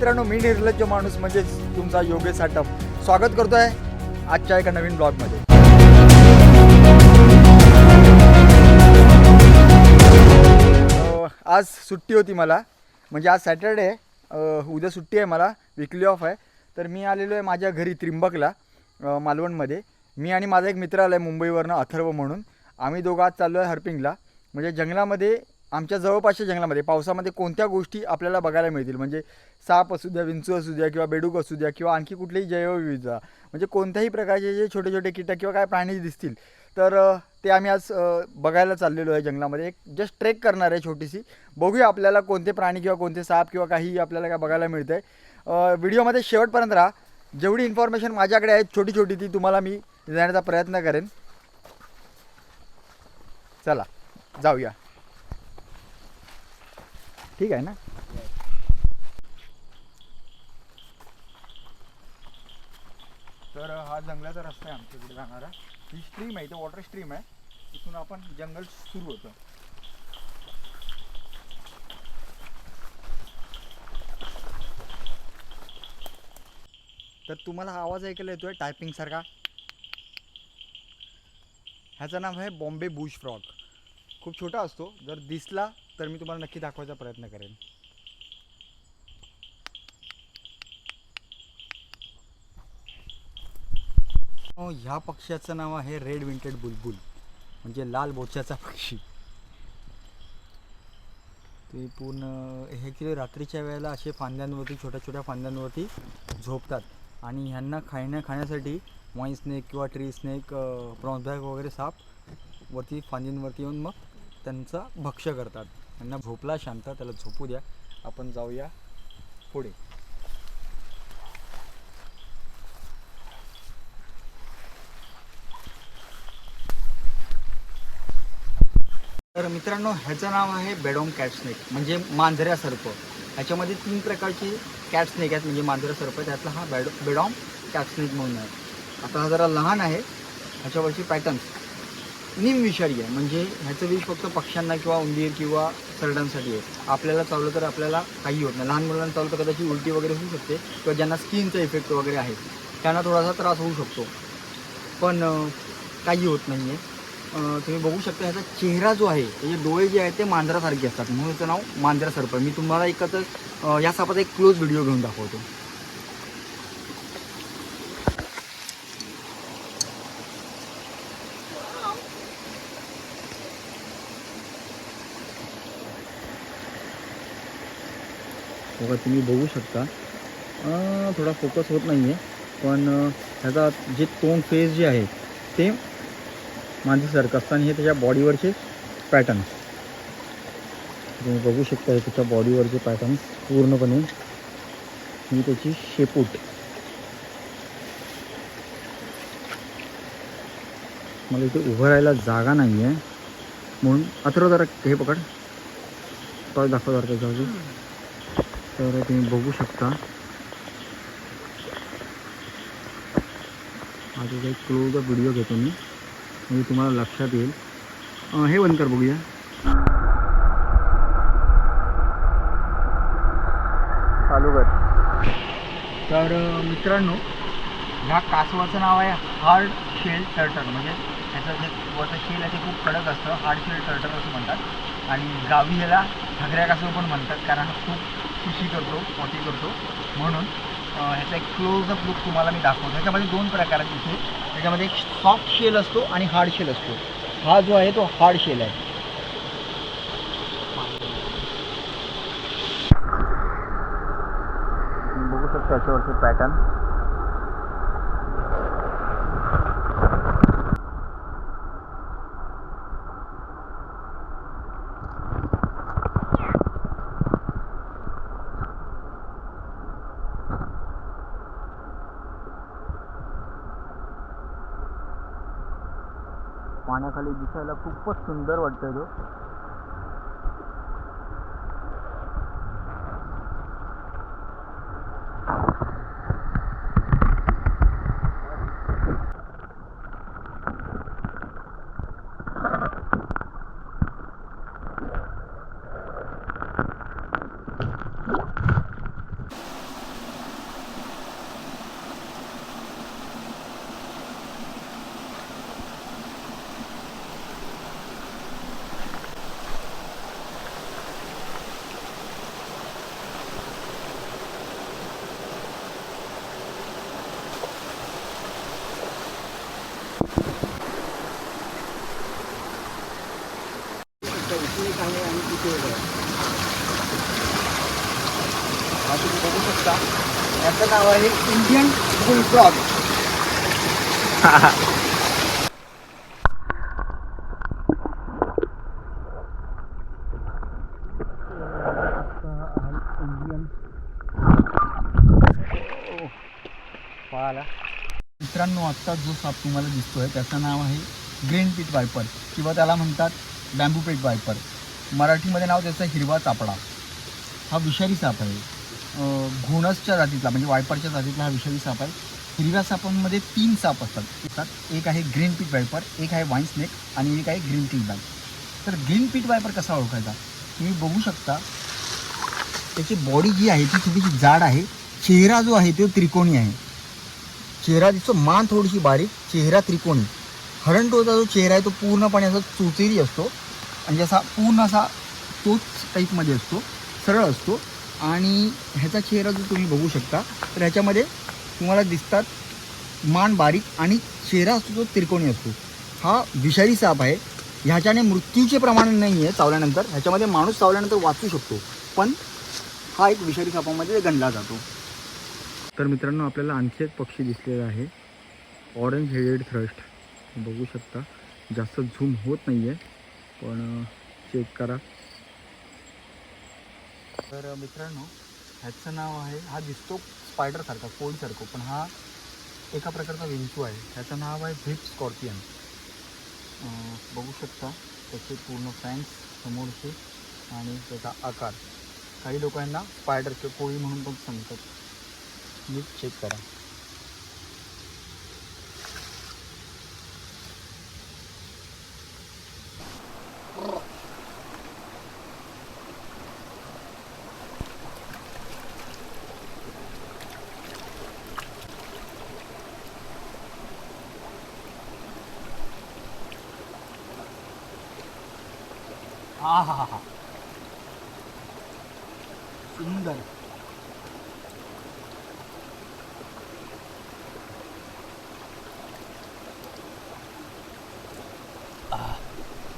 मित्रांनो मी निर्लज्ज माणूस म्हणजेच तुमचा योगेश साटम स्वागत करतोय आजच्या एका नवीन ब्लॉगमध्ये. आज सुट्टी होती मला. म्हणजे आज सॅटरडे उद्या सुट्टी आहे मला. विकली ऑफ आहे. तर मी आलेलो आहे माझ्या घरी त्रिंबकला मालवणमध्ये. मी आणि माझा एक मित्र आला आहे मुंबईवरनं अथर्व म्हणून. आम्ही दोघं आज चाललो आहे हर्पिंगला. म्हणजे जंगलामध्ये आमच्या जवळपासच्या जंगलामध्ये पावसामध्ये कोणत्या गोष्टी आपल्याला बघायला मिळतील? म्हणजे साप असू द्या विंचू असू द्या किंवा बेडूक असू द्या किंवा आणखी कुठलीही जैवविविधता. म्हणजे कोणत्याही प्रकारचे जे छोटे छोटे कीटक किंवा काय प्राणी दिसतील तर ते आम्ही आज बघायला चाललेलो आहे जंगलामध्ये. एक जस्ट ट्रेक करणार आहे छोटीशी. बघूया आपल्याला कोणते प्राणी किंवा कोणते साप किंवा काही आपल्याला काय बघायला मिळतं आहे व्हिडिओमध्ये शेवटपर्यंत राहा. जेवढी इन्फॉर्मेशन माझ्याकडे आहे छोटी छोटी ती तुम्हाला मी देण्याचा प्रयत्न करेन. चला जाऊया. ठीक आहे ना? तर हा जंगलाचा रस्ता आहे आमच्या इकडे जाणारा. ही स्ट्रीम आहे इथे वॉटर स्ट्रीम आहे. इथून आपण जंगल सुरू होतं. तर तुम्हाला हा आवाज ऐकायला येतोय टायपिंगसारखा ह्याचं नाव आहे बॉम्बे बुश फ्रॉग खूप छोटा असतो. जर दिसला तर मी तुम्हाला नक्की दाखवायचा प्रयत्न करेन. ह्या पक्ष्याचं नाव आहे रेड विंटेड बुलबुल म्हणजे लाल बोच्याचा पक्षी. ते पूर्ण हे किती रात्रीच्या वेळेला असे फांद्यांवरती छोट्या छोट्या फांद्यांवरती झोपतात. आणि ह्यांना खाण्या खाण्यासाठी वाईन स्नेक किंवा ट्री स्नेक प्रॉन्सबॅग वगैरे साप वरती फांदींवरती येऊन मग त्यांचा भक्ष्य करतात. त्यांना झोपला शांत त्याला झोपू द्या. आपण जाऊया पुढे. तर मित्रांनो ह्याचं नाव आहे बेडोम कॅट स्नेक म्हणजे मांजऱ्या सर्प. ह्याच्यामध्ये तीन प्रकारची कॅट स्नेक आहेत म्हणजे मांजऱ्या सर्प. त्यातला हा बेडो बेडॉम कॅट स्नेक म्हणून आहे. आता हा जरा लहान आहे. ह्याच्यावरची पॅटर्न्स निमविषारी आहे. म्हणजे ह्याचं विष फक्त पक्ष्यांना किंवा उंदीर किंवा सरडांसाठी आहे. आपल्याला चावलं तर आपल्याला काही होत नाही. लहान मुलांना चावलं तर कदाचित उलटी वगैरे होऊ शकते किंवा ज्यांना स्किनचा इफेक्ट वगैरे आहे त्यांना थोडासा त्रास होऊ शकतो. पण काही होत नाही आहे तुम्ही बघू शकता ह्याचा चेहरा जो आहे म्हणजे डोळे जे आहेत ते मांजरासारखे असतात. म्हणून त्याचं नाव मांजरा सर्प. मी तुम्हाला एकच या सापाचा एक क्लोज व्हिडिओ घेऊन दाखवतो. बघा तुम्ही बघू शकता. थोडा फोकस होत नाही आहे पण ह्याचा जे तोंड फेस जे आहे ते मांजरीसारखं असतं आणि हे त्याच्या बॉडीवरचे पॅटर्न तुम्ही बघू शकता हे त्याच्या बॉडीवरचे पॅटर्न पूर्णपणे. ही त्याची शेपूट मला इथे उभं राहायला जागा नाही आहे म्हणून अथर्व जरा हे पकड. टॉय दाखव जरा त्याच्यावरती तर तुम्ही बघू शकता. माझा एक क्लोज व्हिडिओ घेतो मी. म्हणजे तुम्हाला लक्षात येईल. हे बंद कर बघूया. चालू कर. तर मित्रांनो ह्या कासवाचं नाव आहे हार्ड शेल टर्टल म्हणजे त्याचं जे वरचं शेल आहे ते खूप कडक असतं. हार्ड शेल टर्टल असं म्हणतात. आणि गावी ह्याला घागऱ्या कासव पण म्हणतात कारण हा खूप शिशी करतो पॉटी करतो. म्हणून ह्याचा एक क्लोजअप लुक तुम्हाला मी दाखवतो. ह्याच्यामध्ये दोन प्रकार आहेत इथे. त्याच्यामध्ये एक सॉफ्ट शेल असतो आणि हार्ड शेल असतो. हा जो आहे तो हार्ड शेल आहे. तुम्ही बघू शकता याच्यावरचे पॅटर्न पाण्याखाली दिसायला खूपच सुंदर वाटतोय तो. नाव आहे इंडियन बुलफ्रॉग इंडियन मित्रांनो आत्ता जो साप तुम्हाला दिसतोय त्याचं नाव आहे ग्रीन पीट वायपर किंवा त्याला म्हणतात बॅम्बू पीट वायपर मराठीमध्ये नाव त्याचं हिरवा चापडा. हा विषारी साप आहे. घोणसच्या जातीतला म्हणजे वायपरच्या जातीतला हा विषारी साप आहे. हिरव्या सापांमध्ये तीन साप असतात. एक आहे ग्रीन पीट वायपर एक आहे वाईन स्नेक आणि एक आहे ग्रीन टी बॅग तर ग्रीन पीट वायपर कसा ओळखायचा? तुम्ही बघू शकता त्याची बॉडी जी आहे ती थोडीशी जाड आहे. चेहरा जो आहे तो त्रिकोणी आहे. चेहरा दिसतो मान थोडीशी बारीक चेहरा त्रिकोणी. हरणटोचा जो चेहरा आहे तो पूर्णपणे असा चोचेरी असतो. म्हणजे असा पूर्ण असा तोच टाईपमध्ये असतो. सरळ असतो. आणि ह्याचा चेहरा जो तुम्ही बघू शकता तर ह्याच्यामध्ये तुम्हाला दिसतात मान बारीक आणि चेहरा असतो तो त्रिकोणी असतो. हा विषारी साप आहे. ह्याच्याने मृत्यूचे प्रमाण नाही आहे चावल्यानंतर. ह्याच्यामध्ये माणूस चावल्यानंतर वाचू शकतो. पण हा एक विषारी सापामध्ये गणला जातो. तर मित्रांनो आपल्याला आणखी एक पक्षी दिसलेला आहे. ऑरेंज हेडेड थ्रस्ट बघू शकता. जास्त झूम होत नाही आहे पण चेक करा. तर मित्रांनो ह्याचं नाव आहे हा दिसतो स्पायडरसारखा कोळीसारखं पण हा एका प्रकारचा विंचू आहे. ह्याचं नाव आहे व्हिप स्कॉर्पियन बघू शकता त्याचे पूर्ण फॅन्स समोरचे आणि त्याचा आकार. काही लोकांना स्पायडर किंवा कोळी म्हणून पण सांगतात. नीट चेक करा. हा हा हा हा सुंदर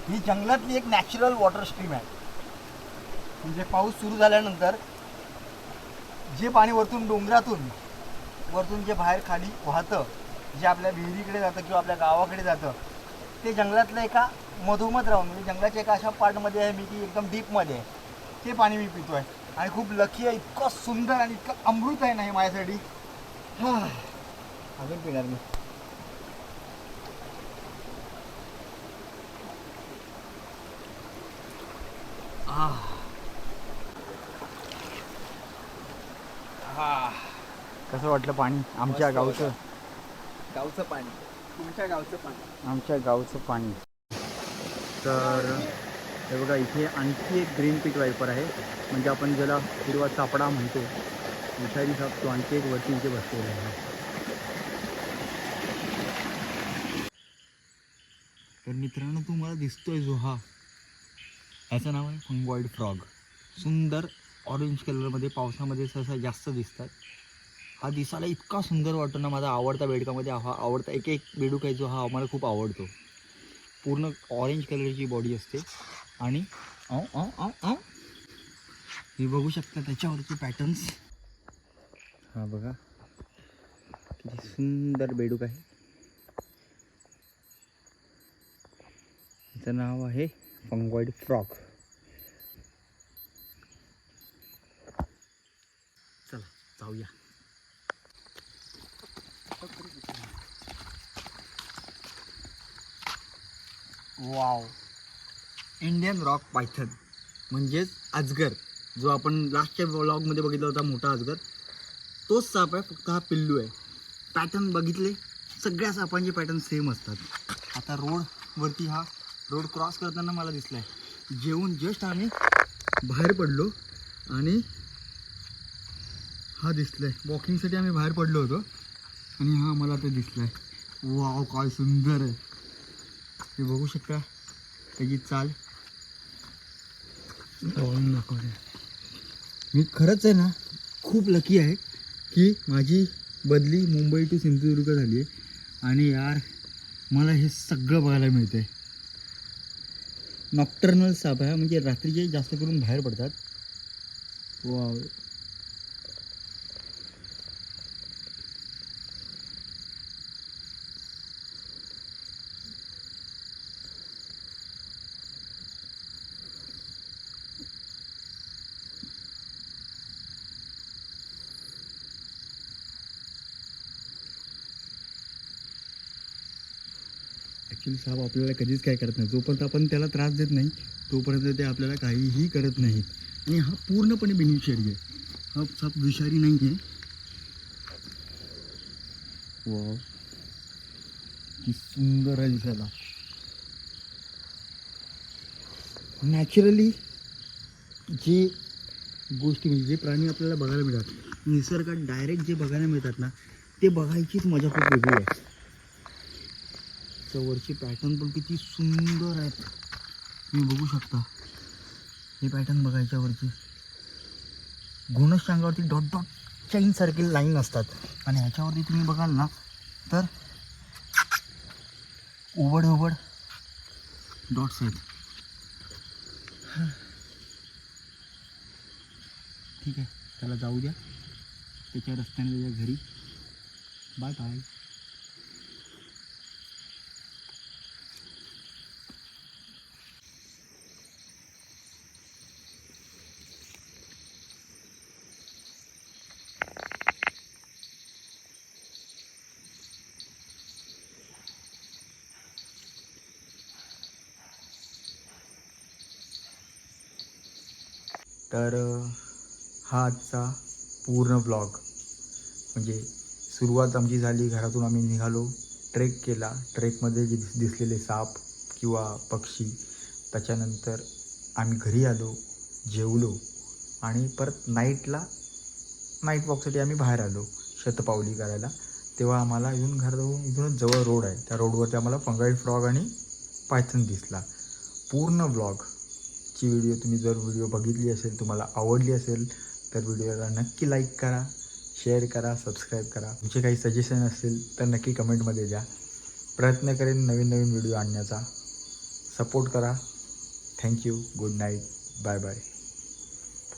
ही जंगलातली एक नॅचरल वॉटर स्ट्रीम आहे. म्हणजे पाऊस सुरू झाल्यानंतर जे पाणी वरतून डोंगरातून वरतून जे बाहेर खाली वाहतं जे आपल्या विहिरीकडे जातं किंवा आपल्या गावाकडे जातं ते जंगलातलं एका मधोमध राहून म्हणजे जंगलाच्या एका अशा पार्टमध्ये आहे मी की एकदम डीपमध्ये आहे. ते पाणी मी पितो आहे आणि खूप लकी आहे इतकं सुंदर आणि इतकं अमृत आहे ना हे माझ्यासाठी. हा. अजून पिणार मी. कसं वाटलं पाणी? आमच्या गावचं? गावचं पाणी. गावचं पाणी. आमच्या गावचं पाणी. तर हे बघा इथे आणखी एक ग्रीन पीक वायपर आहे. म्हणजे आपण ज्याला हिरवा चापडा म्हणतो विषारी साप तो आणखी एक वरती इथे बसलेला आहे. तर मित्रांनो तुम्हाला दिसतोय जो हा ह्याचं नाव आहे फंगॉइड फ्रॉग. सुंदर ऑरेंज कलरमध्ये पावसामध्ये सहसा जास्त दिसतात. हा दिसायला इतका सुंदर वाटतो ना माझा आवडता बेडकामध्ये हा आवडता एक एक बेडूक आहे जो हा आम्हाला खूप आवडतो. पूर्ण ऑरेंज कलरची बॉडी असते. आणि हे बघू शकता त्याच्यावरचे पॅटर्न्स हा बघा. किती सुंदर बेडूक आहे. त्याचं नाव आहे फंगॉइड फ्रॉक. चला जाऊया. वाव इंडियन रॉक पायथन म्हणजेच अजगर. जो आपण लास्टच्या ब्लॉगमध्ये बघितला होता मोठा अजगर. तोच साप आहे फक्त हा पिल्लू आहे. पॅटर्न बघितले सगळ्या सापांचे पॅटर्न सेम असतात. आता रोडवरती हा रोड क्रॉस करताना मला दिसला आहे जेवून जस्ट आम्ही बाहेर पडलो आणि हा दिसला आहे वॉकिंगसाठी आम्ही बाहेर पडलो होतो आणि हा मला ते दिसलाय. वाव काय सुंदर आहे. हे बघू शकता. त्याची चाल. मी खरंच आहे ना खूप लकी आहे की माझी बदली मुंबई टू सिंधुदुर्ग झाली आहे. आणि यार मला हे सगळं बघायला मिळतं आहे नॉक्टर्नल साप आहे म्हणजे रात्रीचे जास्त करून बाहेर पडतात. वा ॲक्च्युली साप आपल्याला कधीच काय करत नाही. जोपर्यंत आपण त्याला त्रास देत नाही तोपर्यंत ते आपल्याला काहीही करत नाहीत. आणि हा पूर्णपणे बिनविषारी आहे. हा साप विषारी नाही आहे वा की सुंदर आहे दिसायला. नॅचरली जे गोष्टी म्हणजे जे प्राणी आपल्याला बघायला मिळतात निसर्गात डायरेक्ट जे बघायला मिळतात ना ते बघायचीच मजा खूप वेगळी आहे. त्या वरची पॅटर्न पण किती सुंदर आहेत. तुम्ही बघू शकता. हे पॅटर्न बघायच्या वरची घोणस डॉट डॉट चैन सारखी लाईन असतात. आणि ह्याच्यावरती तुम्ही बघाल ना तर उबड उबड डॉट्स आहेत. ठीक आहे त्याला जाऊ द्या. त्याच्या रस्त्याने त्याच्या घरी. बाय बाय तर हा आजचा पूर्ण ब्लॉग म्हणजे सुरुवात आमची झाली घरातून आम्ही निघालो ट्रेक केला. ट्रेकमध्ये जे दिस दिसलेले साप किंवा पक्षी त्याच्यानंतर आम्ही घरी आलो जेवलो आणि परत नाईटला नाईट वॉकसाठी आम्ही बाहेर आलो शतपावली करायला. तेव्हा आम्हाला इथून घराजवळून इथूनच जवळ रोड आहे. त्या रोडवरती आम्हाला फंगाई फ्रॉग आणि पायथन दिसला. पूर्ण ब्लॉग आजची व्हिडिओ तुम्ही जर व्हिडिओ बघितली असेल तुम्हाला आवडली असेल तर व्हिडिओला नक्की लाईक करा शेअर करा सबस्क्राईब करा. तुमचे काही सजेशन असतील तर नक्की कमेंटमध्ये द्या. प्रयत्न करेन नवीन नवीन व्हिडिओ आणण्याचा. सपोर्ट करा. Thank you good night bye bye